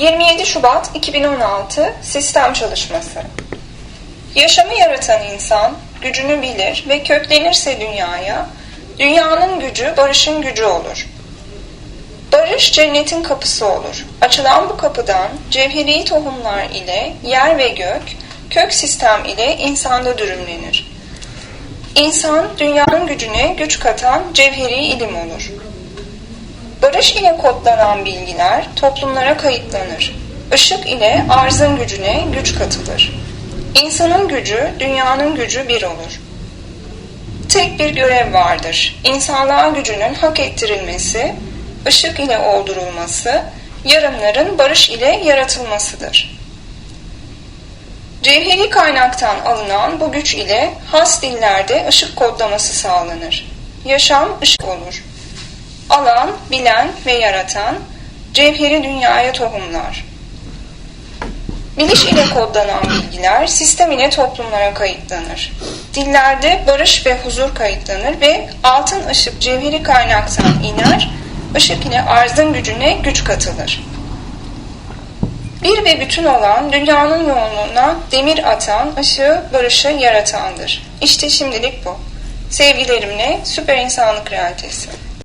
27 Şubat 2016 Sistem Çalışması Yaşamı yaratan insan gücünü bilir ve köklenirse dünyaya, dünyanın gücü barışın gücü olur. Barış cennetin kapısı olur. Açılan bu kapıdan cevheri tohumlar ile yer ve gök, kök sistem ile insanda dürümlenir. İnsan dünyanın gücüne güç katan cevheri ilim olur. Barış ile kodlanan bilgiler toplumlara kayıtlanır. Işık ile arzın gücüne güç katılır. İnsanın gücü, dünyanın gücü bir olur. Tek bir görev vardır. İnsanlığa gücünün hak ettirilmesi, ışık ile oldurulması, yarımların barış ile yaratılmasıdır. Cevheri kaynaktan alınan bu güç ile has dillerde ışık kodlaması sağlanır. Yaşam ışık olur. Alan, bilen ve yaratan, cevheri dünyaya tohumlar. Biliş ile kodlanan bilgiler sistem ile toplumlara kayıtlanır. Dillerde barış ve huzur kayıtlanır ve altın ışık cevheri kaynaktan iner, ışık ile arzın gücüne güç katılır. Bir ve bütün olan dünyanın yoğunluğuna demir atan, ışığı, barışı yaratandır. İşte şimdilik bu. Sevgilerimle Süper İnsanlık Realitesi.